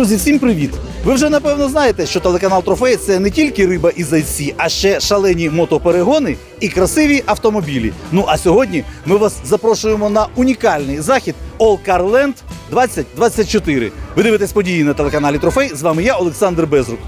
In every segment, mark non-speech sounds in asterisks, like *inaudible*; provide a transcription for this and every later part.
Друзі, всім привіт! Ви вже напевно знаєте, що телеканал Трофей це не тільки риба і зайці, а ще шалені мотоперегони і красиві автомобілі. Ну а сьогодні ми вас запрошуємо на унікальний захід All Car Land 2024. Ви дивитесь події на телеканалі Трофей. З вами я, Олександр Безрук.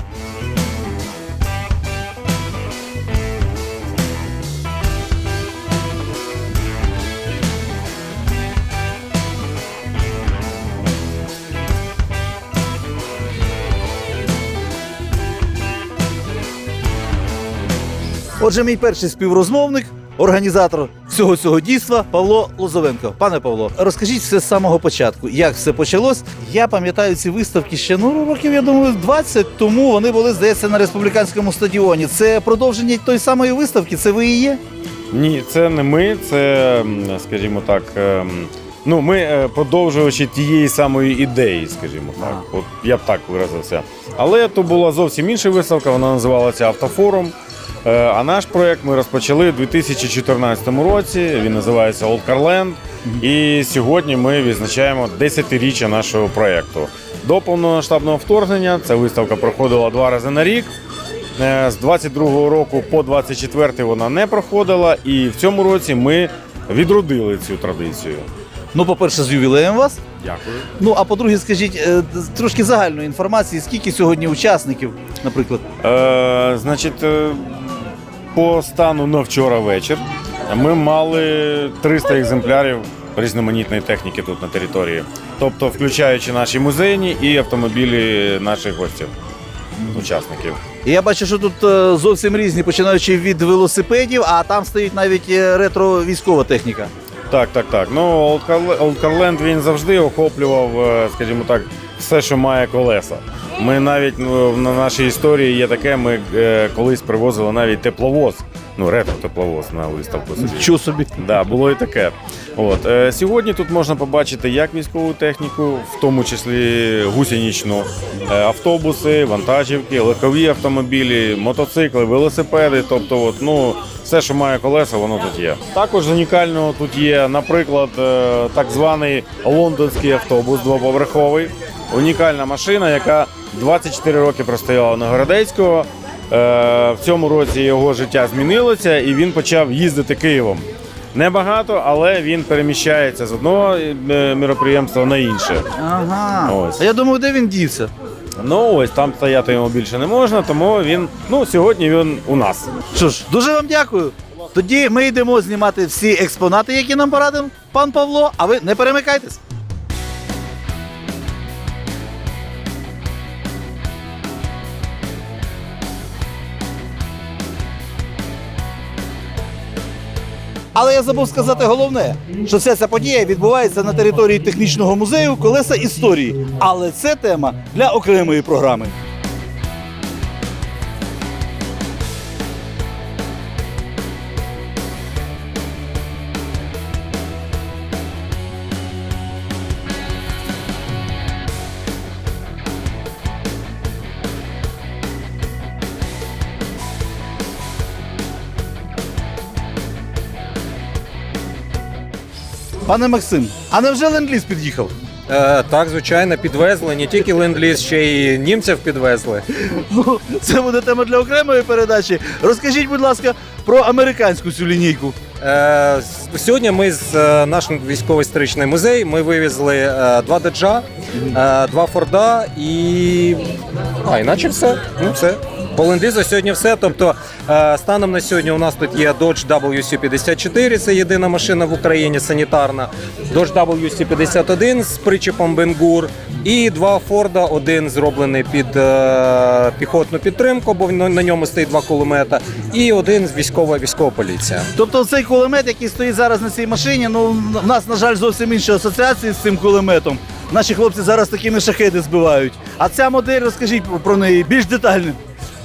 Отже, мій перший співрозмовник, організатор всього цього дійства Павло Лозовенко. Пане Павло, розкажіть все з самого початку, як все почалось. Я пам'ятаю ці виставки ще ну років, я думаю, 20 тому вони були, здається, на республіканському стадіоні. Це продовження тої самої виставки. Це ви і є? Ні, це не ми, це, скажімо так. ем, Ну, ми е, продовжувачі тієї самої ідеї, скажімо так. От я б так виразився. Але то була зовсім інша виставка, вона називалася Автофорум. Е, А наш проект ми розпочали у 2014 році. Він називається Old Car Land. І сьогодні ми відзначаємо 10-річчя нашого проекту. До повномасштабного вторгнення ця виставка проходила два рази на рік. Е, З 22-го року по 24-й вона не проходила, і в цьому році ми відродили цю традицію. Ну, по-перше, з ювілеєм вас. Дякую. Ну а по-друге, скажіть е, трошки загальної інформації, скільки сьогодні учасників, наприклад. Е, значить, по стану на вчора вечір ми мали 300 екземплярів різноманітної техніки тут на території. Тобто, включаючи наші музейні і автомобілі наших гостів, учасників. Я бачу, що тут е, зовсім різні, починаючи від велосипедів, а там стоїть навіть е, ретро-військова техніка. Так, так, так. Ну, Old Car- Land, він завжди охоплював, е, скажімо так, все, що має колеса. Ми навіть ну, на нашій історії є таке, ми е, колись привозили навіть тепловоз, ну, ретро-тепловоз на виставку собі. Що собі? Да, було і таке. От е, сьогодні тут можна побачити як військову техніку, в тому числі гусеничну, е, автобуси, вантажівки, легкові автомобілі, мотоцикли, велосипеди. Тобто, от, ну, все, що має колеса, воно тут є. Також унікального тут є, наприклад, е, так званий лондонський автобус двоповерховий. Унікальна машина, яка 24 роки простояла на Городецького. Е, В цьому році його життя змінилося і він почав їздити Києвом. Небагато, але він переміщається з одного е, міроприємства на інше. Ага. Ось. А я думаю, де він дівся? Ну ось там стояти йому більше не можна, тому він ну сьогодні він у нас. Що ж, дуже вам дякую. Тоді ми йдемо знімати всі експонати, які нам порадив пан Павло, а ви не перемикайтесь. Але я забув сказати головне, що вся ця подія відбувається на території технічного музею колеса історії. Але це тема для окремої програми. Пане Максим, а невже ленд-ліз під'їхав? Е, так, звичайно, підвезли не тільки ленд-ліз, ще й німців підвезли. Ну, *laughs* це буде тема для окремої передачі. Розкажіть, будь ласка, про американську цю лінійку. Е, с- сьогодні ми з е, нашим військово-історичний музей ми вивезли е, два доджа, е, два форда і. А, іначе все. Ну, все. По ленд-лізу сьогодні все. Тобто, е, станом на сьогодні у нас тут є Dodge WC54, це єдина машина в Україні санітарна. Dodge WC51 з причепом Бенгур. І два Форда, один зроблений під е, піхотну підтримку, бо на на ньому стоїть два кулемета, і один з військова військова поліція. Тобто цей кулемет, який стоїть зараз на цій машині, ну в нас, на жаль, зовсім інші асоціації з цим кулеметом. Наші хлопці зараз такими шахеди збивають. А ця модель, розкажіть про неї більш детально.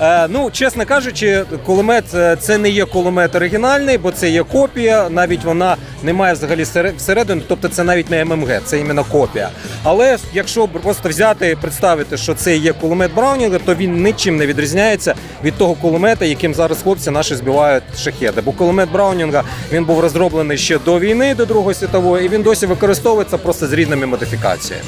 Е, ну, чесно кажучи, кулемет е, це не є кулемет оригінальний, бо це є копія. Навіть вона не має взагалі сере- всередину, тобто це навіть не ММГ, це іменно копія. Але якщо просто взяти і представити, що це є кулемет Браунінга, то він нічим не відрізняється від того кулемета, яким зараз хлопці наші збивають шахеди. Бо кулемет Браунінга він був розроблений ще до війни, до Другої світової, і він досі використовується просто з різними модифікаціями.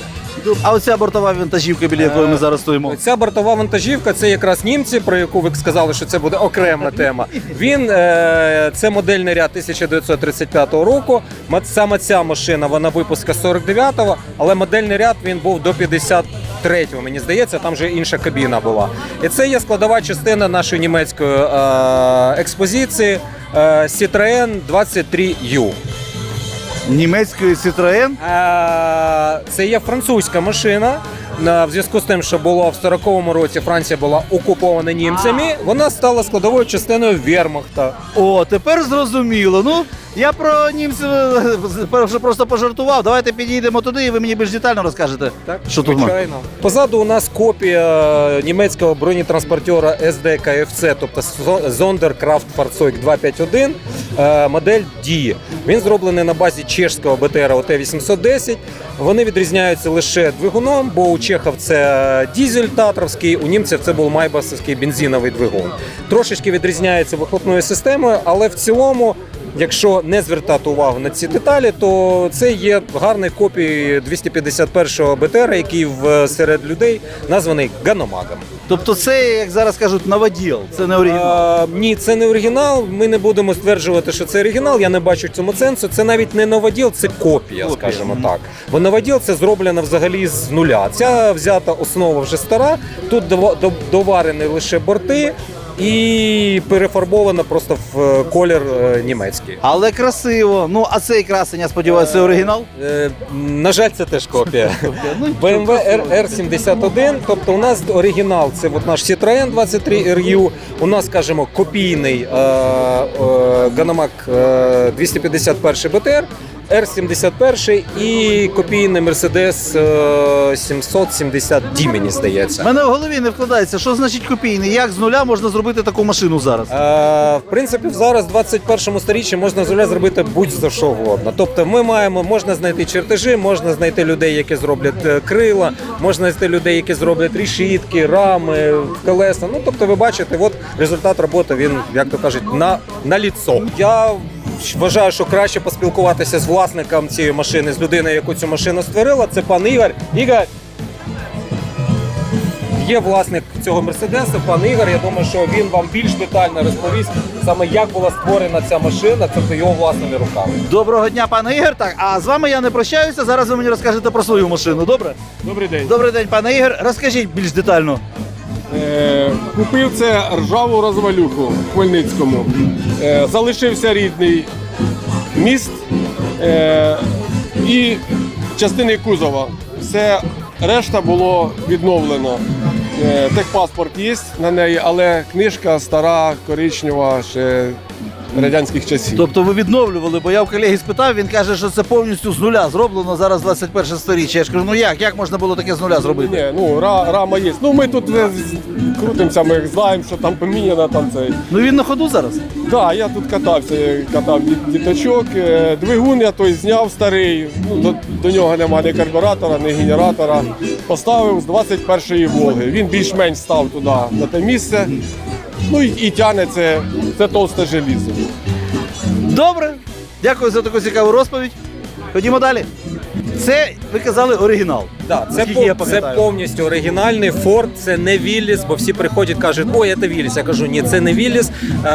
А оця бортова вантажівка, біля якої ми зараз стоїмо. Ця бортова вантажівка це якраз німці, про яку ви сказали, що це буде окрема тема. Він е, це модельний ряд 1935 року. Саме ця машина, вона випуска 49-го, але модельний ряд він був до 53-го, мені здається, там вже інша кабіна була. І це є складова частина нашої німецької е, експозиції е, Citroën 23U. Німецької Citroën. Е, Це є французька машина. На- В зв'язку з тим, що було в 40-му році Франція була окупована німцями, вона стала складовою частиною Вермахта. О, тепер зрозуміло. Ну, я про німців е, вже просто пожартував. Давайте підійдемо туди, і ви мені більш детально розкажете. Так, Що тут звичайно. Позаду у нас копія німецького бронетранспортера SD KFC, тобто Sonderkraftfahrzeug 251, е, модель D. Він зроблений на базі чешського БТР ОТ-810. Вони відрізняються лише двигуном, бо у чехів це дізель татровський, у німців це був майбасовський бензиновий двигун. Трошечки відрізняється вихлопною системою, але в цілому. Якщо не звертати увагу на ці деталі, то це є гарні копії 251-го БТР, який в серед людей названий Ганомагом. Тобто це, як зараз кажуть, новоділ, це не оригінал. А, ні, це не оригінал. Ми не будемо стверджувати, що це оригінал. Я не бачу в цьому сенсу. Це навіть не новоділ, це копія, Копія. скажімо так. Бо новоділ це зроблено взагалі з нуля. Ця взята основа вже стара. Тут дова- доварені лише борти. І перефарбовано просто в е, колір е, німецький. Але красиво. Ну, а цей красень, я сподіваюся, це оригінал. Е, на жаль, це теж копія. *laughs* Ну, BMW R- R71, тобто у нас оригінал це от наш Citroen 23 RU, у нас, скажімо, копійний Ганамак е, 251 БТР, R71 і копійний Mercedes е, 770 D, мені У здається. мене в голові не вкладається, що значить копійний, як з нуля можна зробити таку машину зараз. Е, в принципі, зараз, в 21 сторіччі, можна з нуля зробити будь-за що угодно. Тобто, ми маємо, можна знайти чертежі, можна знайти людей, які зроблять е, крила, можна знайти людей, які зроблять рішітки, рами, колеса. Ну, тобто, ви бачите, от результат роботи, він, як то кажуть, на, на ліцо. Я вважаю, що краще поспілкуватися з власником цієї машини, з людиною, яку цю машину створила. Це пан Ігор. Ігор, Є власник цього мерседеса, пан Ігор. Я думаю, що він вам більш детально розповість саме як була створена ця машина, тобто його власними руками. Доброго дня, пане Ігор. Так, а з вами я не прощаюся. Зараз ви мені розкажете про свою машину. Добре? Добрий день. Добрий день, пане Ігор. Розкажіть більш детально. Е, купив це ржаву розвалюху в Хмельницькому. Е, залишився рідний міст е, і частини кузова. Все решта було відновлено. Техпаспорт є на неї, але книжка стара, коричнева, ще радянських часів. Тобто ви відновлювали, бо я в колеги спитав, він каже, що це повністю з нуля зроблено зараз 21 сторіччя. Я ж кажу, ну як? Як можна було таке з нуля зробити? Ні, ну ра, рама є. Ну ми тут е, з- крутимося, ми знаємо, що там поміняно там цей. Ну він на ходу зараз. Так, я тут катався, я катав діт- діточок. Е, Двигун я той зняв старий, ну, до, до нього немає ні карбюратора, ні генератора. Поставив з 21-ї Волги. Він більш-менш став туди на те місце. Ну і, і тягне це, це товсте желізо. Добре. Дякую за таку цікаву розповідь. Ходімо далі. Це ви казали оригінал. Да, це, Наскільки я пов- це пам'ятаю. повністю оригінальний Ford, це не Вілліс, бо всі приходять кажуть, ой, це Вілліс. Я кажу, ні, це не Вілліс. Е,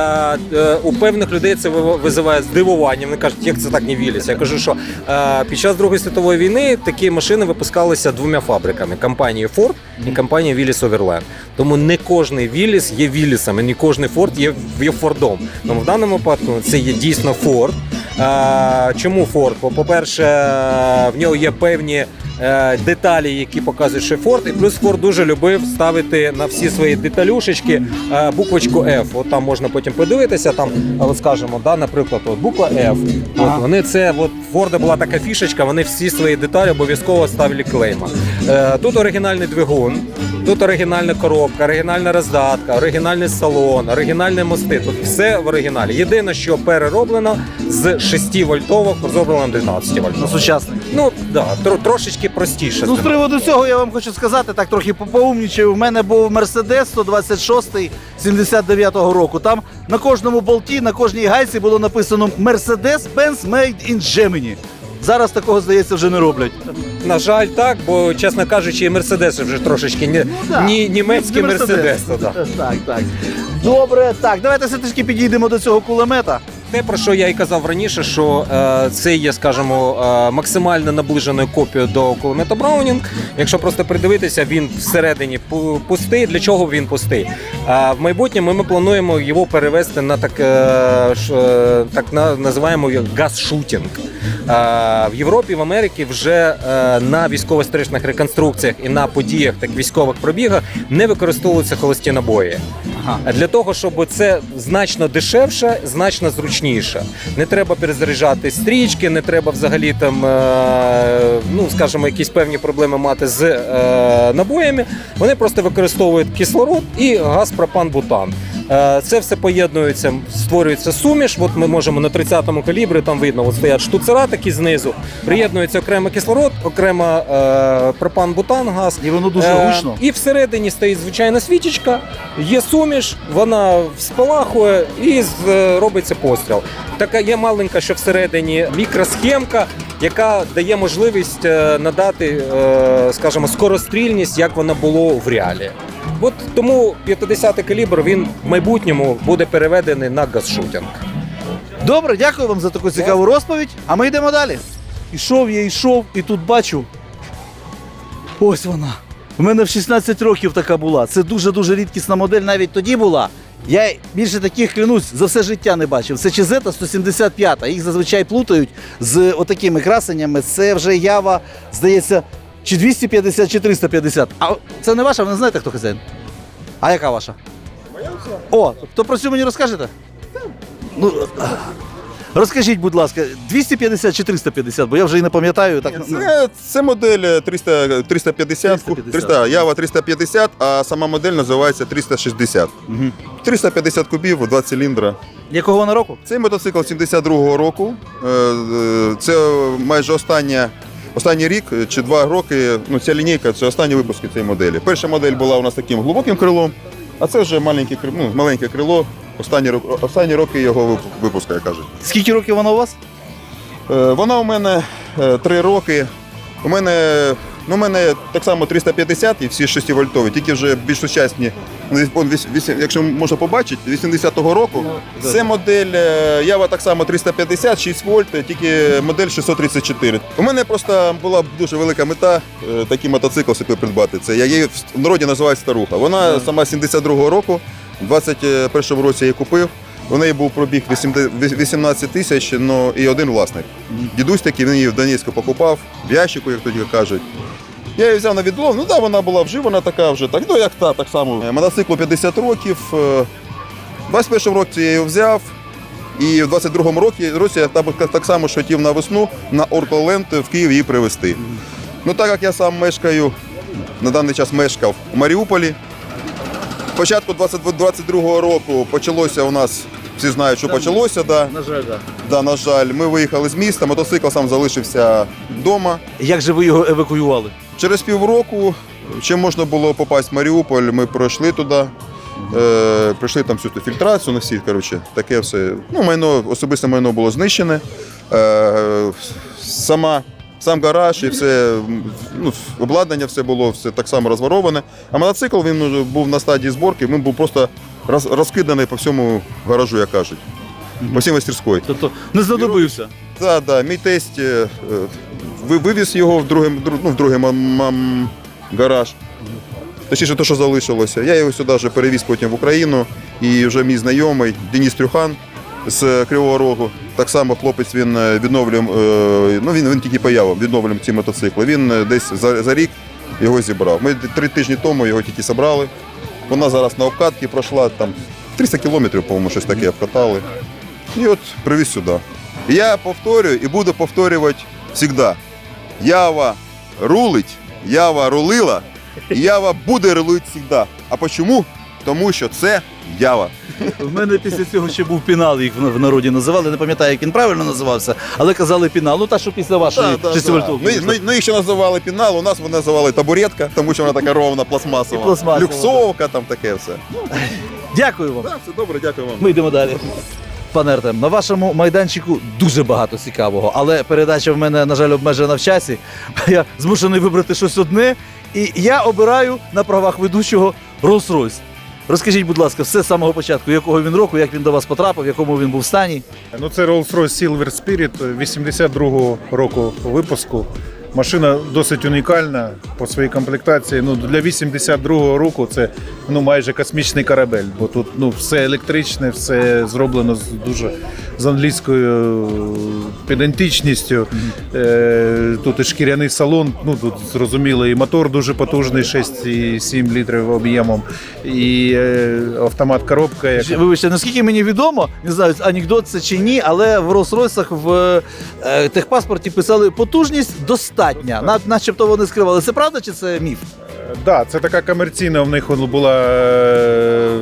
е, у певних людей це ви- визиває здивування. Вони кажуть, як це так не Вілліс? Я кажу, що е, під час Другої світової війни такі машини випускалися двома фабриками: компанією Ford і компанією Вілліс Overland. Тому не кожний Вілліс є Віллісом, і не кожний Ford є, є Фордом. Тому в даному випадку це є дійсно Ford. Е, Чому? Бо, По-перше, в нього є певні е, деталі, які показують, що Ford. І плюс Ford дуже любив ставити на всі свої деталюшечки е, буквочку F. От там можна потім подивитися. Там, от скажемо, да, наприклад, от буква F. От вони це от Ford була така фішечка. Вони всі свої деталі обов'язково ставили клейма. Е, Тут оригінальний двигун. Тут оригінальна коробка, оригінальна роздатка, оригінальний салон, оригінальні мости. Тут все в оригіналі. Єдине, що перероблено з 6 вольтових, зроблено на 12 На вольтових. сучасний. Ну да, тро- трошечки простіше. Ну, з приводу цього я вам хочу сказати, так трохи по- поумнічаю. У мене був Mercedes 126 79-го року. Там на кожному болті, на кожній гайці було написано Mercedes-Benz Made in Germany. Зараз такого, здається, вже не роблять. На жаль, так, бо, чесно кажучи, і мерседеси вже трошечки не, ні, німецькі мерседеси. Мерседес. да. Так, так. Добре, так, давайте все таки підійдемо до цього кулемета. Те, про що я і казав раніше, що е, це є, скажімо, е, максимально наближеною копією до кулемета Браунінг. Якщо просто придивитися, він всередині пу- пустий. Для чого він пустий? А в майбутньому ми плануємо його перевести на так, е, ш- е, так на, називаємо газ-шутінг. Е, в Європі, в Америці вже е, на військово-історичних реконструкціях і на подіях, так військових пробігах не використовуються холості набої. А Для того, щоб це значно дешевше, значно зручніше. Не треба перезаряджати стрічки, не треба взагалі там, е, ну скажімо, якісь певні проблеми мати з е, набоями. Вони просто використовують кислород і газ пропан бутан. Е, Це все поєднується, створюється суміш. От ми можемо на 30-му калібрі, там видно, от стоять штуцера такі знизу. Приєднується окремо кислород, окремо е, пропан-бутан газ. І воно дуже Е, гучно. І всередині стоїть звичайна свічечка, є суміш, вона спалахує і е, робиться постріл. Така є маленька, що всередині мікросхемка, яка дає можливість е, надати, е, скажімо, скорострільність, як вона було в реалі. От тому 50-й калібр він в майбутньому буде переведений на газшутінг. Добре, дякую вам за таку цікаву розповідь. А ми йдемо далі. Ішов я, йшов, і тут бачу. Ось вона. У мене в 16 років така була. Це дуже-дуже рідкісна модель, навіть тоді була. Я більше таких клянусь за все життя не бачив. Це Чизета 175. Їх зазвичай плутають з отакими красеннями. Це вже ява, здається, чи 250, чи 350. А це не ваша, ви не знаєте, хто хазяїн? А яка ваша? Моя О, то про цю мені розкажете? Ну, Розкажіть, будь ласка, 250 чи 350, бо я вже і не пам'ятаю. Так, ну, Це, це модель 300, 350, 350. 300, Ява 350, а сама модель називається 360. Мгм. 350 кубів, 2 циліндра. Якого вона року? Цей мотоцикл 72-го року. Е, е, Це майже остання, останній рік чи два роки. Ну, ця лінійка це останні випуски цієї моделі. Перша модель була у нас таким глибоким крилом, а це вже маленьке, ну, маленьке крило. Останні, останні роки його вип- випуску, як кажуть. Скільки років вона у вас? Е, Вона у мене е, три роки. У мене, ну, у мене так само 350 і всі 6 вольтові, тільки вже більш сучасні. Ну, Якщо можна побачити, 80-го року. Це модель е, Ява так само 350, 6 вольт, тільки модель 634. У мене просто була дуже велика мета е, такий мотоцикл собі придбати. Це я її в народі називаю старуха. Вона сама 72-го року, в 21-му році я її купив. У неї був пробіг 80 18 тисяч, ну і один власник. Дідусь такий, він її в Донецьку покупав, в ящику, як тоді кажуть. Я її взяв на відлов, ну так, вона була вживана така вже, так, ну як та, так само. Е, Мотоциклу 50 років. е, В 21-му році я її взяв. І в 22-му році, році я так, само ж хотів на весну на Орколенд в Київ її привезти. Ну так як я сам мешкаю, на даний час мешкав у Маріуполі. Початку 22-го року почалося у нас, всі знають, що почалося, да. На жаль, так. Да, на жаль, ми виїхали з міста, мотоцикл сам залишився вдома. Як же ви його евакуювали? Через півроку, чим можна було попасть в Маріуполь, ми пройшли туди. Е, пройшли там всю ту фільтрацію на всі, коротше, таке все. Ну, майно, особисте майно було знищене. Е, сама, сам гараж і все, ну, обладнання все було все так само розвороване. А мотоцикл він був на стадії зборки, він був просто роз, розкиданий по всьому гаражу, як кажуть. По всій мастерської. Тобто не знадобився. Так, да, мій тесть е, е, ви- вивіз його в другий, ну, в другий мам- мам- гараж. Точніше, те, що залишилося. Я його сюди вже перевіз потім в Україну. І вже мій знайомий Деніс Трюхан з Кривого Рогу. Так само хлопець він е, відновлює, е, ну він, він тільки появив, відновлюємо ці мотоцикли. Він е, десь за, за рік його зібрав. Ми три тижні тому його тільки зібрали. Вона зараз на обкатці пройшла там 300 кілометрів, по-моєму, щось таке обкатали. І от привіз сюди. Я повторюю і буду повторювати завжди. Ява рулить, ява рулила, ява буде рулити завжди. А чому? Тому що це ява. В мене після цього ще був пінал, їх в народі називали. Не пам'ятаю, як він правильно називався, але казали пінал. Ну та що після вашої Да, да, да. шестивольтовки. Ну, ну, ну, їх ще називали пінал, у нас вони називали табуретка, тому що вона така ровна, пластмасова. І пластмасова, Люксовка, там таке все. Дякую вам. Так, все добре, дякую вам. Ми йдемо далі. Пане Артем, на вашому майданчику дуже багато цікавого, але передача в мене, на жаль, обмежена в часі. *laughs* Я змушений вибрати щось одне, і я обираю на правах ведучого Rolls-Royce. Розкажіть, будь ласка, все з самого початку, якого він року, як він до вас потрапив, в якому він був стані. Ну, це Rolls-Royce Silver Spirit 82-го року випуску. Машина досить унікальна по своїй комплектації. Ну, для 82-го року це ну, майже космічний корабель, бо тут ну, все електричне, все зроблено з дуже з англійською педантичністю. Е, тут і шкіряний салон, ну тут зрозуміло, і мотор дуже потужний, 6,7 літрів об'ємом, і е, автомат коробка. яка Вибачте, наскільки мені відомо, не знаю, анекдот це чи ні, але в Rolls-Royce в е, техпаспорті писали потужність достатня. На, начебто вони скривали. Це правда чи це міф? Так, да, це така комерційна в них була е,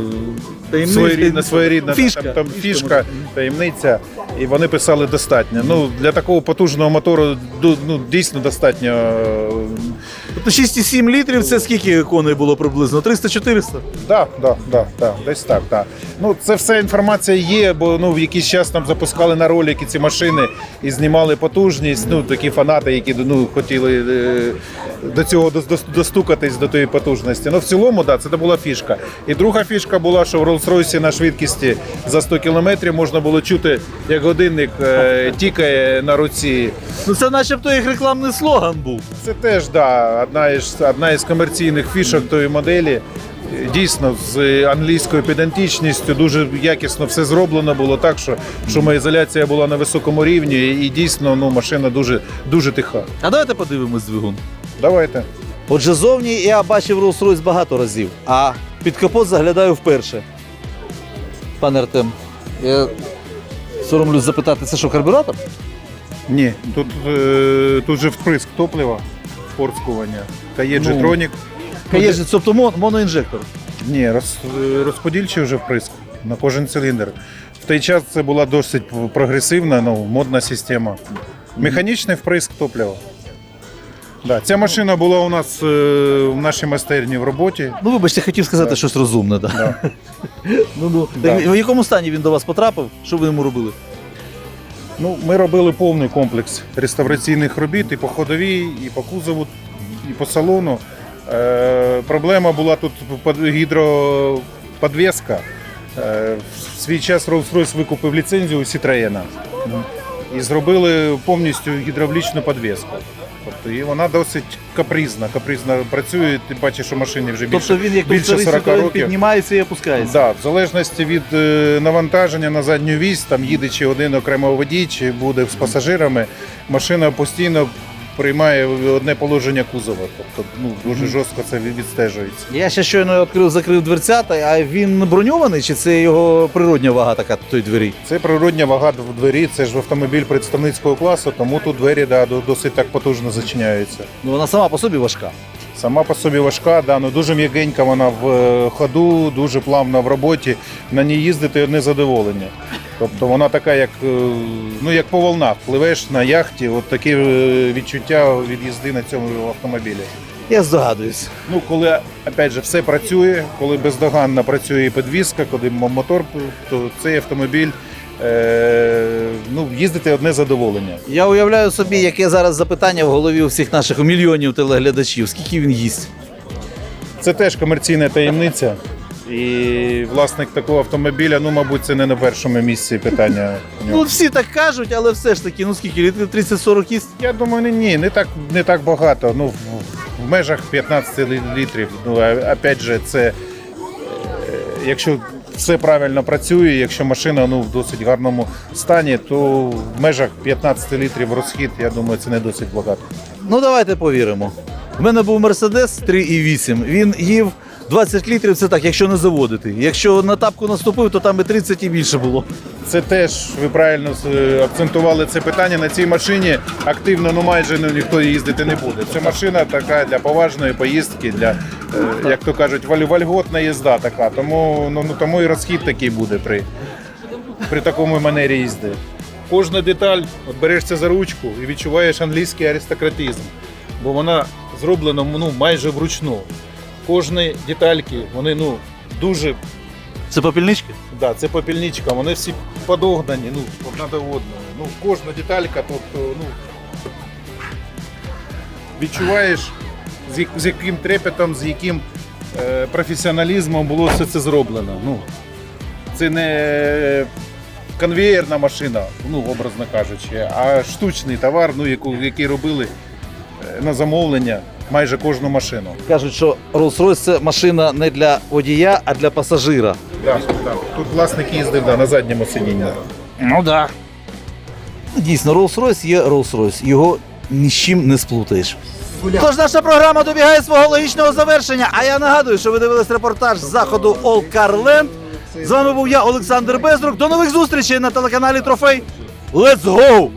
Таємниця. своєрідна, своєрідна Фішка. Там, там фішка, таємниця, і вони писали достатньо. Ну, для такого потужного мотору ну, дійсно достатньо. Тобто 6,7 літрів це скільки коней було приблизно? 300-400? Да, да, да, да, десь так. Да. Ну, це все інформація є, бо ну, в якийсь час там запускали на ролики ці машини і знімали потужність. Ну, такі фанати, які ну, хотіли е, до цього дос- дос- достукатись до тої потужності. Ну, в цілому, да, це була фішка. І друга фішка була, що в Rolls-Royce на швидкості за 100 км можна було чути, як годинник е, тікає на руці. Ну це начебто їх рекламний слоган був. Це теж да, одна із одна із комерційних фішок тої моделі. Дійсно, з англійською педантичністю дуже якісно все зроблено було так, що шумоізоляція була на високому рівні, і дійсно ну, машина дуже, дуже тиха. А давайте подивимось двигун. Давайте. Отже, зовні я бачив Rolls-Royce багато разів, а під капот заглядаю вперше. Пане Артем, я соромлюсь запитати, це що, карбюратор? Ні, тут, е, тут же вприск топлива, впорскування. Кає Ну, G-Tronic. Каєжі, тобто мон- моноінжектор. Ні, роз, розподільчий вже вприск на кожен циліндр. В той час це була досить прогресивна, ну, модна система. Механічний вприск топлива. Да, ця машина була у нас е, в нашій майстерні в роботі. Ну, вибачте, хотів сказати щось розумне. Да. Да. *laughs* ну, ну. Да. Так, в якому стані він до вас потрапив? Що ви йому робили? Ну, ми робили повний комплекс реставраційних робіт і по ходовій, і по кузову, і по салону. Е, проблема була тут под- гідроподвеска. Е, в свій час Rolls-Royce викупив ліцензію у Citroën і зробили повністю гідравлічну подвеску. Тобто, і вона досить капризна, капризно працює. Ти бачиш, що машині вже більше, тобто він як більше 40 років. піднімається і опускається. Да, в залежності від е, навантаження на задню вісь, там їде чи один окремо водій, чи буде з пасажирами, машина постійно приймає одне положення кузова. Тобто ну, дуже жорстко це відстежується. Я ще щойно відкрив, закрив дверцята, а він броньований, чи це його природня вага така тої двері? Це природня вага в двері, це ж автомобіль представницького класу, тому тут двері да, досить так потужно зачиняються. Ну вона сама по собі важка. Сама по собі важка, да, ну дуже м'ягенька вона в е, ходу, дуже плавна в роботі. На ній їздити одне задоволення. Тобто вона така, як, е, ну, як по волнах. Пливеш на яхті, от такі е, відчуття від їзди на цьому автомобілі. Я здогадуюсь. Ну, коли опять же, все працює, коли бездоганно працює і підвізка, коли мотор, то цей автомобіль ну, їздити одне задоволення. Я уявляю собі, яке зараз запитання в голові у всіх наших мільйонів телеглядачів. Скільки він їсть? Це теж комерційна таємниця. І власник такого автомобіля, ну, мабуть, це не на першому місці питання. нього. *laughs* Ну всі так кажуть, але все ж таки, ну скільки літрів 30-40 їсть? Я думаю, ні, ні, не так, не так багато. Ну, в, в межах 15 лі- літрів. Ну, а- опять же, це е, якщо все правильно працює, якщо машина ну, в досить гарному стані, то в межах 15 літрів розхід, я думаю, це не досить багато. Ну давайте повіримо. У мене був Мерседес 3,8. Він їв 20 літрів, це так, якщо не заводити. Якщо на тапку наступив, то там і 30 і більше було. Це теж ви правильно е, акцентували це питання. На цій машині активно ну майже ну, ніхто їздити не буде. Це машина така для поважної поїздки, для е, як то кажуть, валь- вольготна їзда така. Тому ну, ну тому і розхід такий буде при, при такому манері їзди. Кожна деталь, от берешся за ручку і відчуваєш англійський аристократизм, бо вона зроблена ну, майже вручну. Кожні детальки, вони ну дуже Це попільнички? Да, це попільничка. Вони всі подогнані, ну, одна до одної. Ну, кожна деталька тут, ну, відчуваєш, з, як- з яким трепетом, з яким е, професіоналізмом було все це зроблено. Ну, це не конвеєрна машина, ну, образно кажучи, а штучний товар, ну, яку, який робили е, на замовлення майже кожну машину. Кажуть, що Rolls-Royce це машина не для водія, а для пасажира. Да, да. Тут власник їздив да, на задньому сидінні. Ну да. Дійсно, Rolls-Royce є Rolls-Royce. Його ні з чим не сплутаєш. Тож наша програма добігає свого логічного завершення. А я нагадую, що ви дивились репортаж з заходу All Car Land. З вами був я, Олександр Безрук. До нових зустрічей на телеканалі Трофей. Let's go!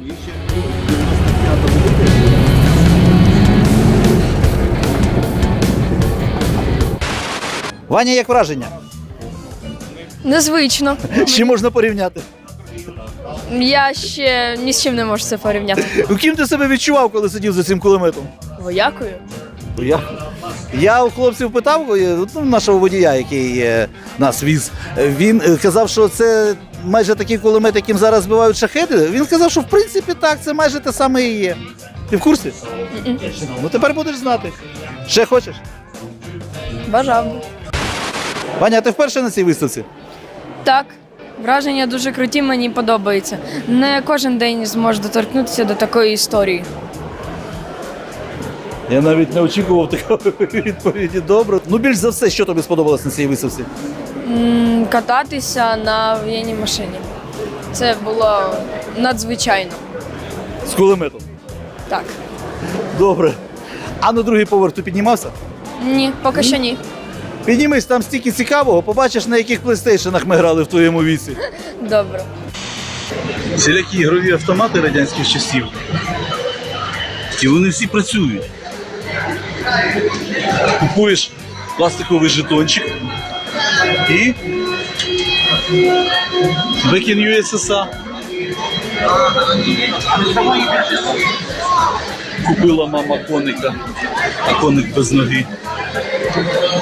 Ваня, як враження? Незвично. *laughs* З чим можна порівняти? Я ще ні з чим не можу це порівняти. Ну, *laughs* Ким ти себе відчував, коли сидів за цим кулеметом? Воякою? Ну, Я, я у хлопців питав, е, ну, нашого водія, який е, нас віз, він е, казав, що це майже такий кулемет, яким зараз збивають шахеди. Він сказав, що в принципі так, це майже те саме і є. Ти в курсі? Ну тепер будеш знати. Ще хочеш? Бажав. Ваня, а ти вперше на цій виставці? Так, враження дуже круті, мені подобається. Не кожен день зможу доторкнутися до такої історії. Я навіть не очікував такої *laughs* відповіді. Добре. Ну, більш за все, що тобі сподобалось на цій виставці? М, Кататися на воєнній машині. Це було надзвичайно. З кулеметом. Так. Добре. А на другий поверх ти піднімався? Ні, поки що ні. Піднімись, там стільки цікавого, побачиш, на яких плейстейшенах ми грали в твоєму віці. Добре. всілякі ігрові автомати радянських часів. І вони всі працюють. Купуєш пластиковий жетончик і Back in USSR. Купила мама коника, а коник без ноги.